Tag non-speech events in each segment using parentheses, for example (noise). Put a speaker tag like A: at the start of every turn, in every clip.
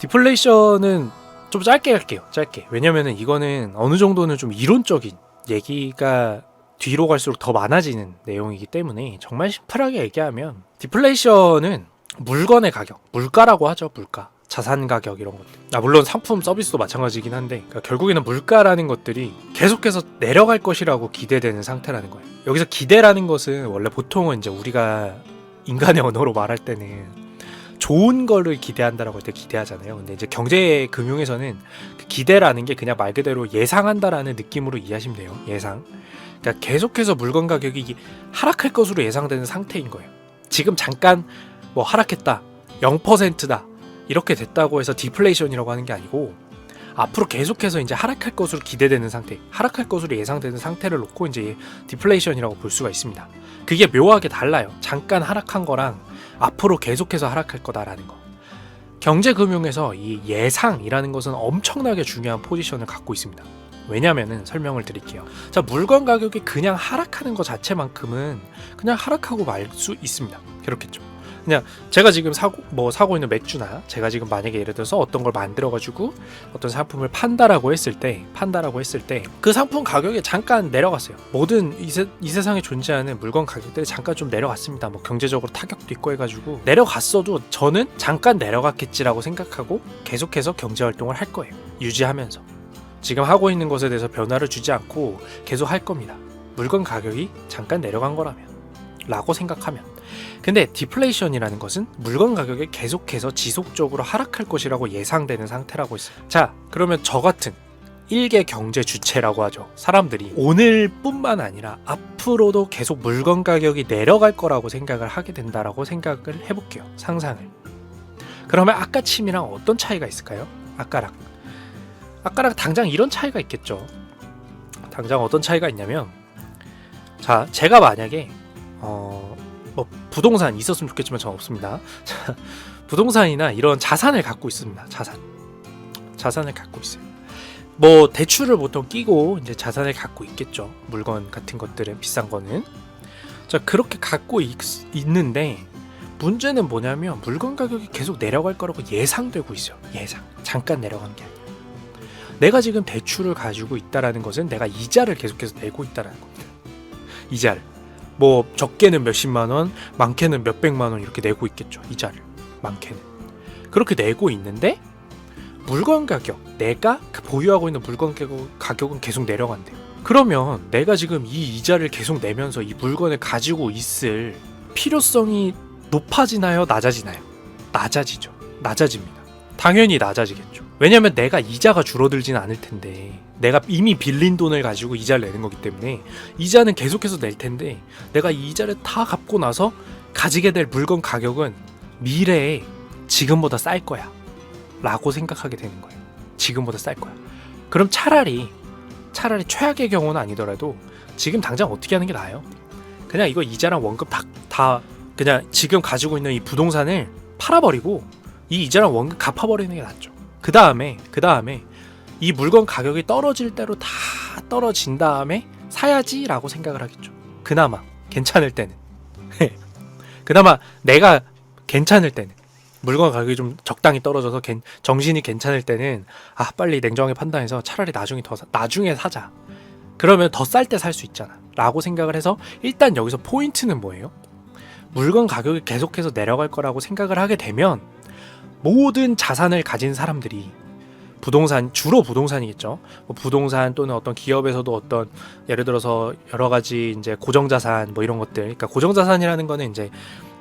A: 디플레이션은 좀 짧게 할게요. 짧게. 왜냐면은 이거는 어느 정도는 좀 이론적인 얘기가 뒤로 갈수록 더 많아지는 내용이기 때문에 정말 심플하게 얘기하면 디플레이션은 물건의 가격, 물가라고 하죠. 물가. 자산 가격 이런 것들. 아 물론 상품 서비스도 마찬가지긴 한데 그러니까 결국에는 물가라는 것들이 계속해서 내려갈 것이라고 기대되는 상태라는 거예요. 여기서 기대라는 것은 원래 보통은 이제 우리가 인간의 언어로 말할 때는 좋은 거를 기대한다라고 할 때 기대하잖아요. 근데 이제 경제 금융에서는 그 기대라는 게 그냥 말 그대로 예상한다라는 느낌으로 이해하시면 돼요. 예상. 그러니까 계속해서 물건 가격이 하락할 것으로 예상되는 상태인 거예요. 지금 잠깐 뭐 하락했다. 0%다. 이렇게 됐다고 해서 디플레이션이라고 하는 게 아니고 앞으로 계속해서 이제 하락할 것으로 기대되는 상태, 하락할 것으로 예상되는 상태를 놓고 이제 디플레이션이라고 볼 수가 있습니다. 그게 묘하게 달라요. 잠깐 하락한 거랑 앞으로 계속해서 하락할 거다라는 거. 경제 금융에서 이 예상이라는 것은 엄청나게 중요한 포지션을 갖고 있습니다. 왜냐면은 설명을 드릴게요. 자, 물건 가격이 그냥 하락하는 것 자체만큼은 그냥 하락하고 말 수 있습니다. 그렇겠죠. 그냥 제가 지금 사고 뭐 사고 있는 맥주나 제가 지금 만약에 예를 들어서 어떤 걸 만들어 가지고 어떤 상품을 판다라고 했을 때 판다라고 했을 때 그 상품 가격이 잠깐 내려갔어요. 모든 이, 세, 이 세상에 존재하는 물건 가격들이 잠깐 좀 내려갔습니다. 뭐 경제적으로 타격도 있고 해가지고 내려갔어도 저는 잠깐 내려갔겠지라고 생각하고 계속해서 경제 활동을 할 거예요. 유지하면서 지금 하고 있는 것에 대해서 변화를 주지 않고 계속 할 겁니다. 물건 가격이 잠깐 내려간 거라면 라고 생각하면 근데 디플레이션이라는 것은 물건 가격이 계속해서 지속적으로 하락할 것이라고 예상되는 상태라고 있어요. 자, 그러면 저 같은 일개 경제 주체라고 하죠. 사람들이 오늘뿐만 아니라 앞으로도 계속 물건 가격이 내려갈 거라고 생각을 하게 된다라고 생각을 해볼게요. 상상을. 그러면 아까 침이랑 어떤 차이가 있을까요? 아까랑. 아까랑 당장 이런 차이가 있겠죠. 당장 어떤 차이가 있냐면, 자, 제가 만약에 어, 뭐 부동산 있었으면 좋겠지만 전 없습니다. (laughs) 자, 부동산이나 이런 자산을 갖고 있습니다. 자산. 자산을 갖고 있어요. 뭐 대출을 보통 끼고 이제 자산을 갖고 있겠죠. 물건 같은 것들은 비싼 거는. 자, 그렇게 갖고 있, 있는데 문제는 뭐냐면 물건 가격이 계속 내려갈 거라고 예상되고 있어요. 예상. 잠깐 내려간 게 아니라. 내가 지금 대출을 가지고 있다라는 것은 내가 이자를 계속해서 내고 있다라는 겁니다. 이자를. 뭐 적게는 몇십만 원, 많게는 몇백만 원 이렇게 내고 있겠죠. 이자를. 많게는. 그렇게 내고 있는데 물건 가격, 내가 그 보유하고 있는 물건 가격- 가격은 계속 내려간대요. 그러면 내가 지금 이 이자를 계속 내면서 이 물건을 가지고 있을 필요성이 높아지나요? 낮아지나요? 낮아지죠. 낮아집니다. 당연히 낮아지겠죠. 왜냐면 내가 이자가 줄어들지는 않을 텐데 내가 이미 빌린 돈을 가지고 이자를 내는 거기 때문에 이자는 계속해서 낼 텐데 내가 이 이자를 다 갚고 나서 가지게 될 물건 가격은 미래에 지금보다 쌀 거야. 라고 생각하게 되는 거예요. 지금보다 쌀 거야. 그럼 차라리 차라리 최악의 경우는 아니더라도 지금 당장 어떻게 하는 게 나아요? 그냥 이거 이자랑 원금 다, 다 그냥 지금 가지고 있는 이 부동산을 팔아버리고 이 이자랑 원금 갚아버리는 게 낫죠. 그 다음에 그 다음에 이 물건 가격이 떨어질 대로 다 떨어진 다음에 사야지라고 생각을 하겠죠. 그나마 괜찮을 때는 (laughs) 그나마 내가 괜찮을 때는 물건 가격이 좀 적당히 떨어져서 괜- 정신이 괜찮을 때는 아 빨리 냉정하게 판단해서 차라리 나중에 더 사- 나중에 사자. 그러면 더 쌀 때 살 수 있잖아. 라고 생각을 해서 일단 여기서 포인트는 뭐예요? 물건 가격이 계속해서 내려갈 거라고 생각을 하게 되면 모든 자산을 가진 사람들이 부동산 주로 부동산이겠죠. 뭐 부동산 또는 어떤 기업에서도 어떤 예를 들어서 여러 가지 이제 고정 자산 뭐 이런 것들. 그러니까 고정 자산이라는 거는 이제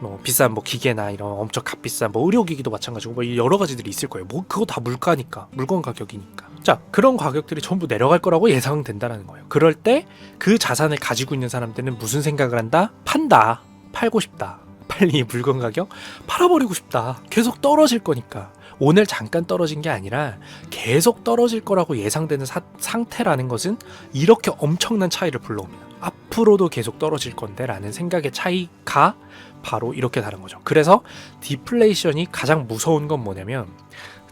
A: 뭐 비싼 뭐 기계나 이런 엄청 값비싼 뭐 의료기기도 마찬가지고 뭐 여러 가지들이 있을 거예요. 뭐 그거 다 물가니까 물건 가격이니까. 자 그런 가격들이 전부 내려갈 거라고 예상된다라는 거예요. 그럴 때 그 자산을 가지고 있는 사람들은 무슨 생각을 한다? 판다. 팔고 싶다. 빨리 이 (laughs) 물건 가격 팔아버리고 싶다. 계속 떨어질 거니까. 오늘 잠깐 떨어진 게 아니라 계속 떨어질 거라고 예상되는 사- 상태라는 것은 이렇게 엄청난 차이를 불러옵니다. 앞으로도 계속 떨어질 건데 라는 생각의 차이가 바로 이렇게 다른 거죠. 그래서 디플레이션이 가장 무서운 건 뭐냐면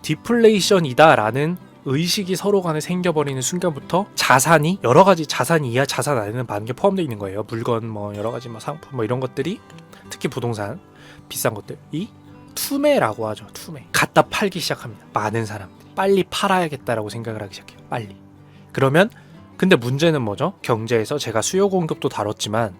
A: 디플레이션이다라는 의식이 서로 간에 생겨버리는 순간부터 자산이 여러 가지 자산 이하 자산 안에는 많은 게 포함되어 있는 거예요. 물건 뭐 여러 가지 뭐 상품 뭐 이런 것들이 특히 부동산 비싼 것들이 투매라고 하죠. 투매. 갖다 팔기 시작합니다. 많은 사람들이 빨리 팔아야겠다라고 생각을 하기 시작해요. 빨리. 그러면 근데 문제는 뭐죠? 경제에서 제가 수요 공급도 다뤘지만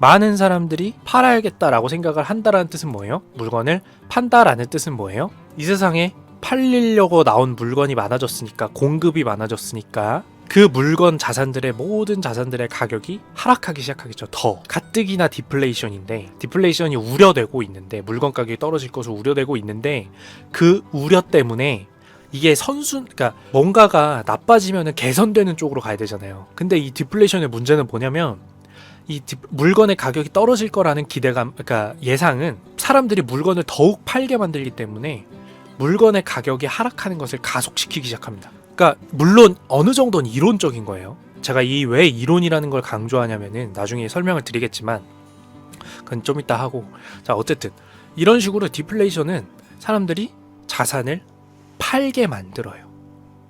A: 많은 사람들이 팔아야겠다라고 생각을 한다라는 뜻은 뭐예요? 물건을 판다라는 뜻은 뭐예요? 이 세상에 팔리려고 나온 물건이 많아졌으니까 공급이 많아졌으니까 그 물건 자산들의 모든 자산들의 가격이 하락하기 시작하겠죠. 더 가뜩이나 디플레이션인데 디플레이션이 우려되고 있는데 물건 가격이 떨어질 것을 우려되고 있는데 그 우려 때문에 이게 선순 그러니까 뭔가가 나빠지면은 개선되는 쪽으로 가야 되잖아요. 근데 이 디플레이션의 문제는 뭐냐면 이 디- 물건의 가격이 떨어질 거라는 기대감 그러니까 예상은 사람들이 물건을 더욱 팔게 만들기 때문에 물건의 가격이 하락하는 것을 가속시키기 시작합니다. 그러니까 물론 어느 정도는 이론적인 거예요. 제가 이 왜 이론이라는 걸 강조하냐면은 나중에 설명을 드리겠지만 그건 좀 이따 하고 자 어쨌든 이런 식으로 디플레이션은 사람들이 자산을 팔게 만들어요.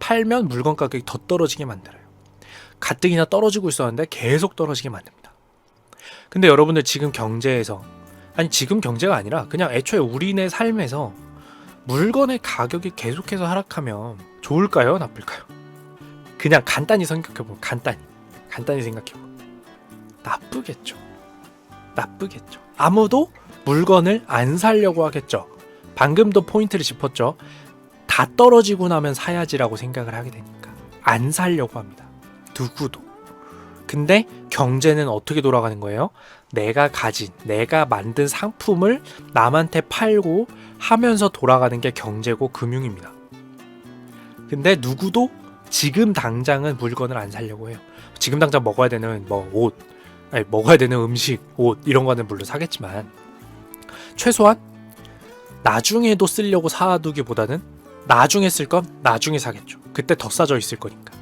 A: 팔면 물건 가격이 더 떨어지게 만들어요. 가뜩이나 떨어지고 있었는데 계속 떨어지게 만듭니다. 근데 여러분들 지금 경제에서 아니 지금 경제가 아니라 그냥 애초에 우리네 삶에서 물건의 가격이 계속해서 하락하면 좋을까요? 나쁠까요? 그냥 간단히 생각해보면 간단히 간단히 생각해보면 나쁘겠죠. 나쁘겠죠. 아무도 물건을 안 사려고 하겠죠. 방금도 포인트를 짚었죠. 다 떨어지고 나면 사야지라고 생각을 하게 되니까 안 사려고 합니다. 누구도. 근데 경제는 어떻게 돌아가는 거예요? 내가 가진, 내가 만든 상품을 남한테 팔고 하면서 돌아가는 게 경제고 금융입니다. 근데 누구도 지금 당장은 물건을 안 사려고 해요. 지금 당장 먹어야 되는 뭐 옷, 아니 먹어야 되는 음식, 옷 이런 거는 물론 사겠지만 최소한 나중에도 쓰려고 사두기보다는 나중에 쓸 건 나중에 사겠죠. 그때 더 싸져 있을 거니까.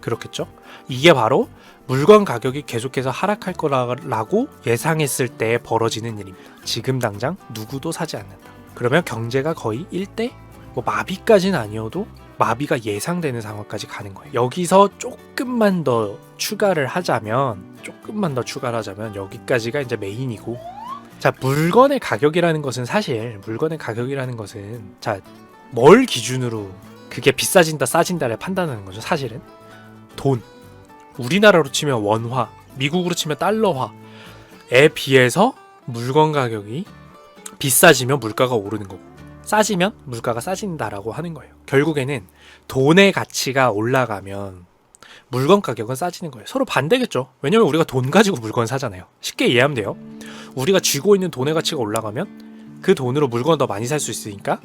A: 그렇겠죠? 이게 바로 물건 가격이 계속해서 하락할 거라고 예상했을 때 벌어지는 일입니다. 지금 당장 누구도 사지 않는다. 그러면 경제가 거의 1대 뭐 마비까지는 아니어도 마비가 예상되는 상황까지 가는 거예요. 여기서 조금만 더 추가를 하자면 조금만 더 추가를 하자면 여기까지가 이제 메인이고. 자 물건의 가격이라는 것은 사실 물건의 가격이라는 것은 자 뭘 기준으로 그게 비싸진다 싸진다를 판단하는 거죠 사실은? 돈. 우리나라로 치면 원화 미국으로 치면 달러화에 비해서 물건 가격이 비싸지면 물가가 오르는 거고 싸지면 물가가 싸진다라고 하는 거예요 결국에는 돈의 가치가 올라가면 물건 가격은 싸지는 거예요 서로 반대겠죠 왜냐면 우리가 돈 가지고 물건 사잖아요 쉽게 이해하면 돼요 우리가 쥐고 있는 돈의 가치가 올라가면 그 돈으로 물건 더 많이 살 수 있으니까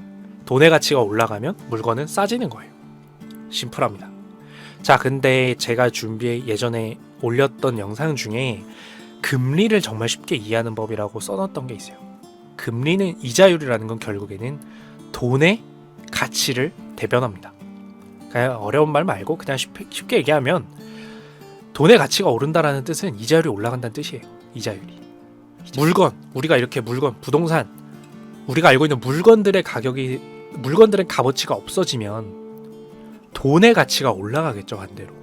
A: 돈의 가치가 올라가면 물건은 싸지는 거예요. 심플합니다. 자, 근데 제가 준비해 예전에 올렸던 영상 중에 금리를 정말 쉽게 이해하는 법이라고 써놨던 게 있어요. 금리는 이자율이라는 건 결국에는 돈의 가치를 대변합니다. 그냥 어려운 말 말고 그냥 쉽게, 쉽게 얘기하면 돈의 가치가 오른다라는 뜻은 이자율이 올라간다는 뜻이에요. 이자율이. 물건, 우리가 이렇게 물건, 부동산, 우리가 알고 있는 물건들의 가격이 물건들의 값어치가 없어지면 돈의 가치가 올라가겠죠 반대로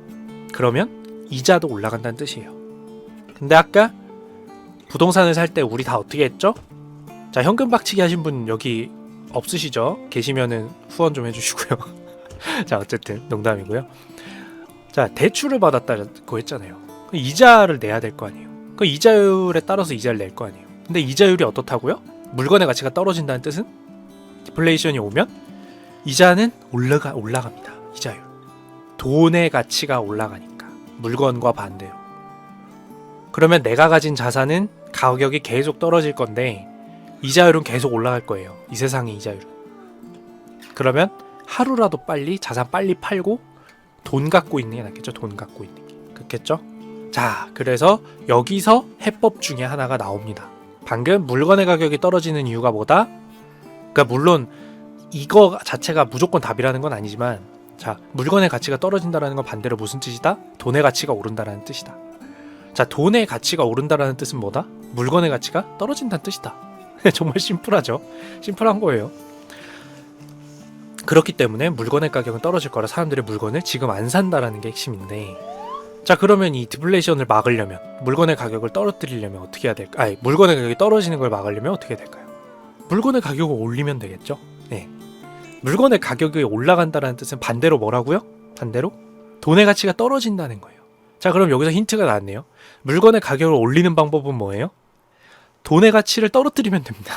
A: 그러면 이자도 올라간다는 뜻이에요 근데 아까 부동산을 살 때 우리 다 어떻게 했죠? 자 현금 박치기 하신 분 여기 없으시죠? 계시면은 후원 좀 해주시고요 (laughs) 자 어쨌든 농담이고요 자 대출을 받았다고 했잖아요 그 이자를 내야 될 거 아니에요 그 이자율에 따라서 이자를 낼 거 아니에요 근데 이자율이 어떻다고요? 물건의 가치가 떨어진다는 뜻은 디플레이션이 오면 이자는 올라가 올라갑니다. 이자율. 돈의 가치가 올라가니까 물건과 반대로. 그러면 내가 가진 자산은 가격이 계속 떨어질 건데 이자율은 계속 올라갈 거예요. 이 세상의 이자율은. 그러면 하루라도 빨리 자산 빨리 팔고 돈 갖고 있는 게 낫겠죠. 돈 갖고 있는 게. 그렇겠죠? 자, 그래서 여기서 해법 중에 하나가 나옵니다. 방금 물건의 가격이 떨어지는 이유가 뭐다? 그러니까 물론 이거 자체가 무조건 답이라는 건 아니지만 자 물건의 가치가 떨어진다라는 건 반대로 무슨 뜻이다? 돈의 가치가 오른다라는 뜻이다. 자 돈의 가치가 오른다라는 뜻은 뭐다? 물건의 가치가 떨어진다는 뜻이다. (laughs) 정말 심플하죠. 심플한 거예요. 그렇기 때문에 물건의 가격은 떨어질 거라 사람들이 물건을 지금 안 산다라는 게 핵심인데 자 그러면 이 디플레이션을 막으려면 물건의 가격을 떨어뜨리려면 어떻게 해야 될까? 아니 물건의 가격이 떨어지는 걸 막으려면 어떻게 해야 될까요? 물건의 가격을 올리면 되겠죠. 네. 물건의 가격이 올라간다는 뜻은 반대로 뭐라고요? 반대로 돈의 가치가 떨어진다는 거예요. 자, 그럼 여기서 힌트가 나왔네요. 물건의 가격을 올리는 방법은 뭐예요? 돈의 가치를 떨어뜨리면 됩니다.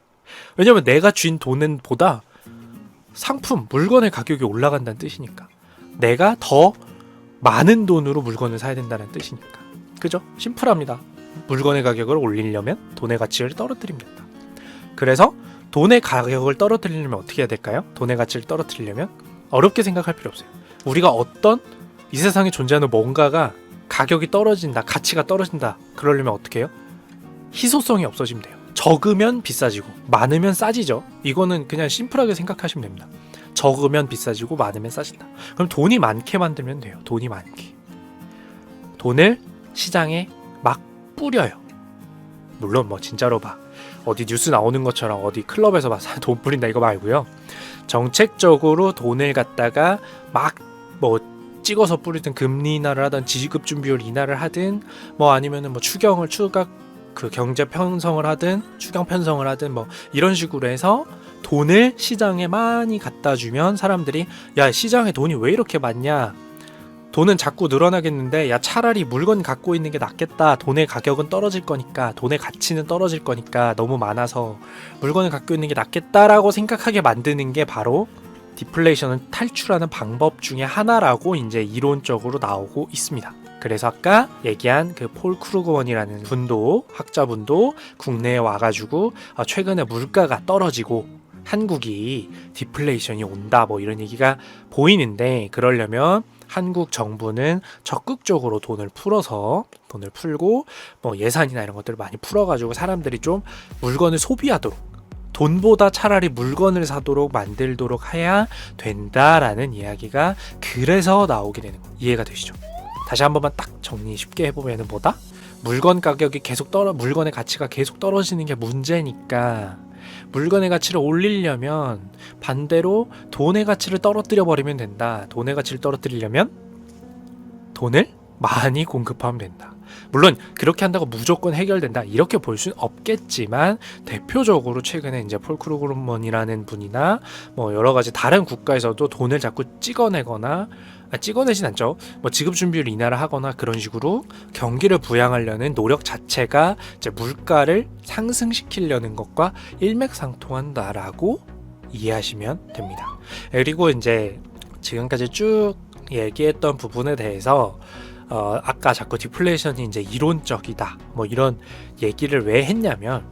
A: (laughs) 왜냐면 내가 쥔 돈은 보다 상품, 물건의 가격이 올라간다는 뜻이니까. 내가 더 많은 돈으로 물건을 사야 된다는 뜻이니까. 그죠? 심플합니다. 물건의 가격을 올리려면 돈의 가치를 떨어뜨리면 된다. 그래서 돈의 가격을 떨어뜨리려면 어떻게 해야 될까요? 돈의 가치를 떨어뜨리려면 어렵게 생각할 필요 없어요. 우리가 어떤 이 세상에 존재하는 뭔가가 가격이 떨어진다, 가치가 떨어진다. 그러려면 어떻게 해요? 희소성이 없어지면 돼요. 적으면 비싸지고 많으면 싸지죠. 이거는 그냥 심플하게 생각하시면 됩니다. 적으면 비싸지고 많으면 싸진다. 그럼 돈이 많게 만들면 돼요. 돈이 많게. 돈을 시장에 막 뿌려요. 물론 뭐 진짜로 막 어디 뉴스 나오는 것처럼 어디 클럽에서 막 (laughs) 돈 뿌린다 이거 말고요. 정책적으로 돈을 갖다가 막 뭐 찍어서 뿌리든 금리 인하를 하든 지급 준비율 인하를 하든 뭐 아니면은 뭐 추경을 추가 그 경제 편성을 하든 추경 편성을 하든 뭐 이런 식으로 해서 돈을 시장에 많이 갖다 주면 사람들이 야 시장에 돈이 왜 이렇게 많냐 돈은 자꾸 늘어나겠는데 야 차라리 물건 갖고 있는 게 낫겠다 돈의 가격은 떨어질 거니까 돈의 가치는 떨어질 거니까 너무 많아서 물건을 갖고 있는 게 낫겠다라고 생각하게 만드는 게 바로 디플레이션을 탈출하는 방법 중에 하나라고 이제 이론적으로 나오고 있습니다. 그래서 아까 얘기한 그 폴 크루그원이라는 분도 학자분도 국내에 와가지고 아, 최근에 물가가 떨어지고 한국이 디플레이션이 온다 뭐 이런 얘기가 보이는데 그러려면 한국 정부는 적극적으로 돈을 풀어서 돈을 풀고 뭐 예산이나 이런 것들을 많이 풀어가지고 사람들이 좀 물건을 소비하도록 돈보다 차라리 물건을 사도록 만들도록 해야 된다라는 이야기가 그래서 나오게 되는 거 이해가 되시죠? 다시 한 번만 딱 정리 쉽게 해보면은 뭐다? 물건 가격이 계속 떨어 물건의 가치가 계속 떨어지는 게 문제니까 물건의 가치를 올리려면 반대로 돈의 가치를 떨어뜨려 버리면 된다. 돈의 가치를 떨어뜨리려면 돈을 많이 공급하면 된다. 물론 그렇게 한다고 무조건 해결된다 이렇게 볼 수는 없겠지만 대표적으로 최근에 이제 폴 크루그먼이라는 분이나 뭐 여러 가지 다른 국가에서도 돈을 자꾸 찍어내거나 아, 찍어내진 않죠. 뭐 지급 준비율 인하를 하거나 그런 식으로 경기를 부양하려는 노력 자체가 이제 물가를 상승시키려는 것과 일맥상통한다라고 이해하시면 됩니다. 그리고 이제 지금까지 쭉 얘기했던 부분에 대해서 어, 아까 자꾸 디플레이션이 이제 이론적이다. 뭐 이런 얘기를 왜 했냐면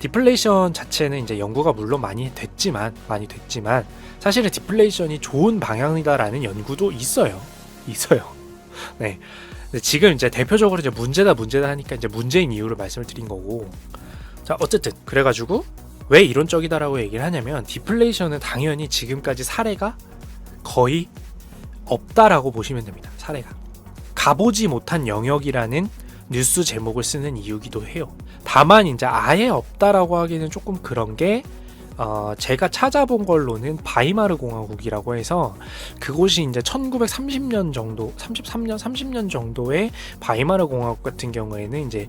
A: 디플레이션 자체는 이제 연구가 물론 많이 됐지만 많이 됐지만 사실은 디플레이션이 좋은 방향이다라는 연구도 있어요. 있어요. (laughs) 네. 지금 이제 대표적으로 이제 문제다 문제다 하니까 이제 문제인 이유를 말씀을 드린 거고. 자 어쨌든 그래가지고 왜 이론적이다라고 얘기를 하냐면 디플레이션은 당연히 지금까지 사례가 거의 없다라고 보시면 됩니다. 사례가 가보지 못한 영역이라는 뉴스 제목을 쓰는 이유기도 해요. 다만 이제 아예 없다라고 하기는 조금 그런 게 어, 제가 찾아본 걸로는 바이마르 공화국이라고 해서 그곳이 이제 1930년 정도, 33년, 30년 정도의 바이마르 공화국 같은 경우에는 이제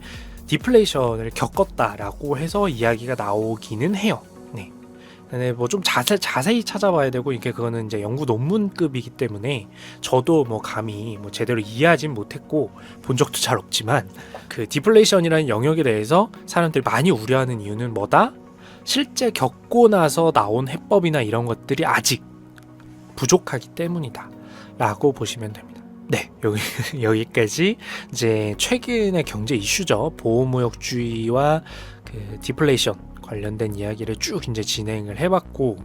A: 디플레이션을 겪었다라고 해서 이야기가 나오기는 해요. 네. 뭐 좀 자세, 자세히 찾아봐야 되고 이게 그거는 이제 연구 논문급이기 때문에 저도 뭐 감히 뭐 제대로 이해하진 못했고 본 적도 잘 없지만 그 디플레이션이라는 영역에 대해서 사람들이 많이 우려하는 이유는 뭐다? 실제 겪고 나서 나온 해법이나 이런 것들이 아직 부족하기 때문이다. 라고 보시면 됩니다. 네, 여기, (laughs) 여기까지 이제 최근의 경제 이슈죠. 보호무역주의와 그 디플레이션 관련된 이야기를 쭉 이제 진행을 해봤고